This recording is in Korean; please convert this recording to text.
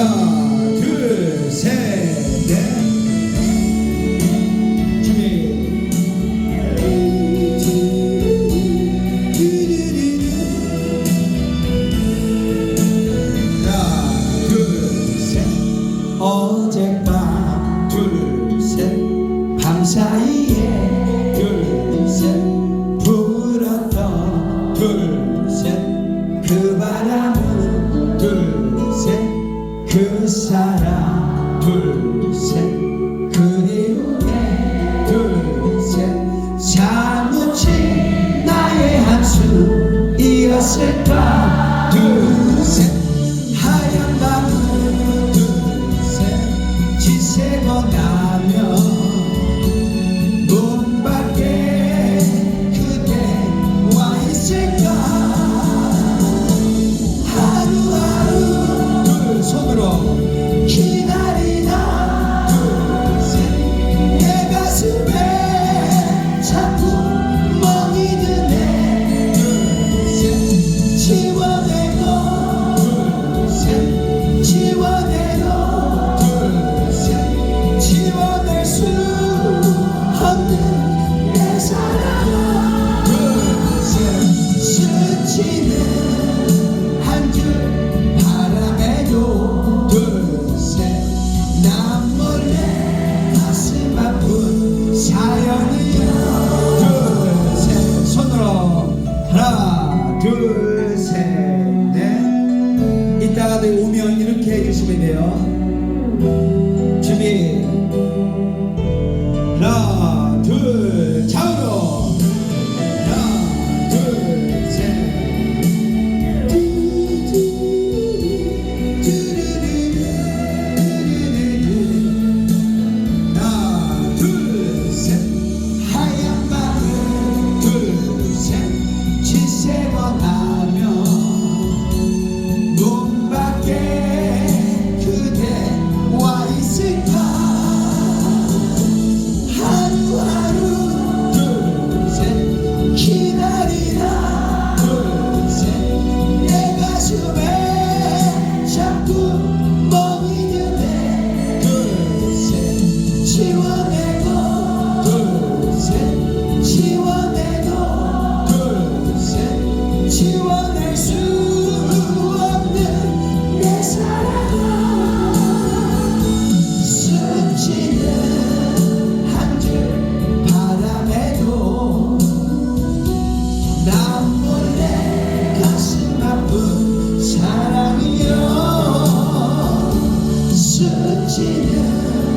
하나 둘셋 어젯밤 둘셋. 밤사이에 둘셋. 불었던 둘셋. 그 바람은 둘셋. 그 사람 둘셋. 그리움에 둘셋. 사무치 나의 한숨이었을 사람이 오면 이렇게 해주시면 돼요. 주님. Yeah.